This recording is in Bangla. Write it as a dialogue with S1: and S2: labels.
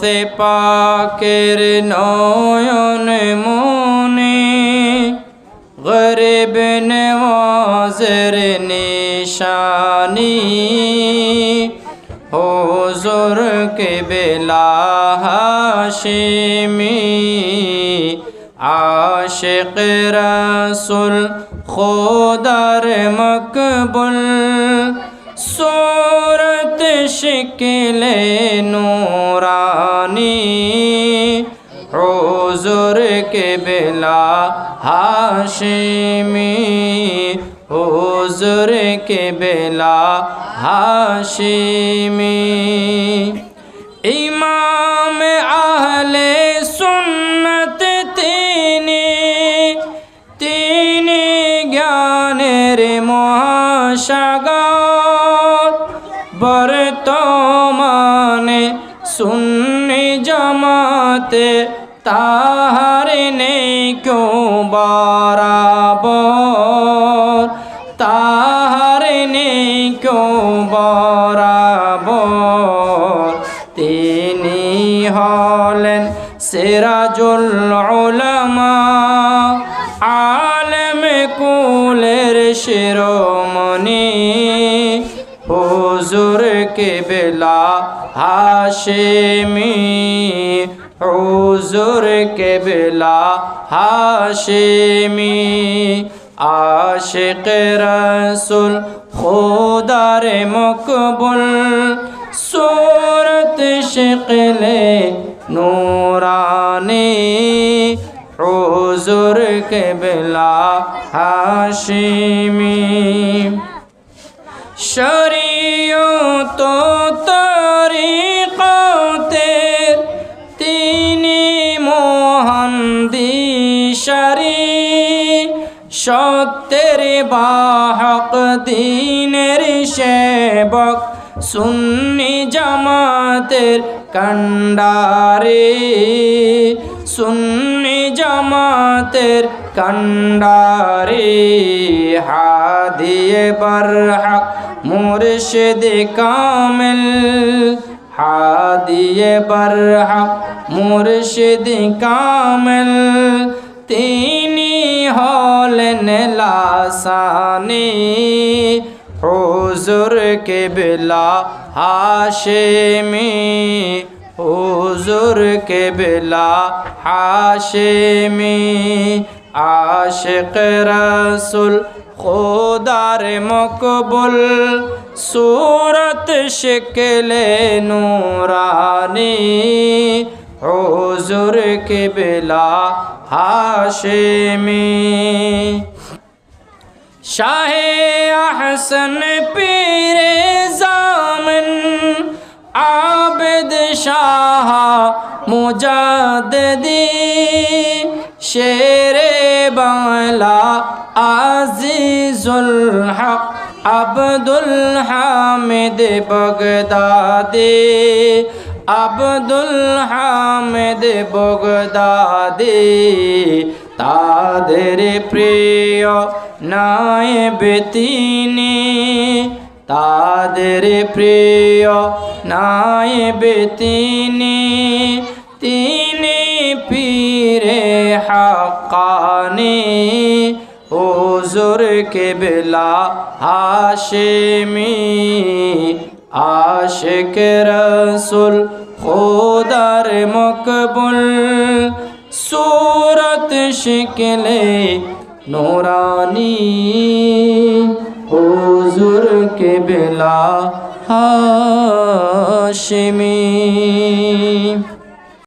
S1: গৌসে পাকের নয়ন মনে, গরিব নওয়াজের নিশানি। হোজুর কে বেলা হাশিমি, আশিক রসুল খোদার মকবুল। সো মুশকিলে নুরানি, হুজুর কে বেলা হাসিমি হুজুর কে বেলা হাসিমি ইমাম আহলে সুন্নত তিনি তিনি জ্ঞানের মহাসাগর, বর সুন্নি জমাতে তাহার নেই কেউ বরাবর। তাহার নেই কেউ বরাবর। তিনি হলেন সিরাজুল উলামা। আলম কুলের শিরোমণি কেবলা হাশেমি হুজুর কেবলা। হাশেমি আশেক রসুল খোদার মকবুল। সুরত শিকলে নূরানি হুজুর কেবলা। হাশিমি শরীয়ত তরিকতের তিনি মোহন দিশারি, সত্যের বাহক, দিনের সেবক, সুন্নি জামাতের কণ্ডারে, সুন্নি জামাতের কণ্ডারে। হা হাদিয়ে বরহক মুর্শিদ কামিল। হাদিয়ে বরহক মুর্শিদ কামিল। তিনি হলেন লাসানি। হুজুর কে বেলা হাশেমি। হুজুর কে বেলা হাশেমি। আশিক রসুল খোদার মকবুল সুরত শিখলে নূরানি হুজুর কিবলা হাশেমি। শাহে আহসন পীরে জামন আবেদ শাহ মুজাদি শেরে বাংলা আজিজুল হক আব্দুল হামিদ বগদাদে, আব্দুল হামিদ বগদাদে। তাদের প্রিয় নায়েব তিনি, তাদের প্রিয় নায়েব তিনি। তিনি পীরে হাক্কানি। তোর কেবলা হাশেমি আশেক রসুল খোদার মকবুল। সুরত শিকলে নোরানি হুজুর কেবলা হাশেমি।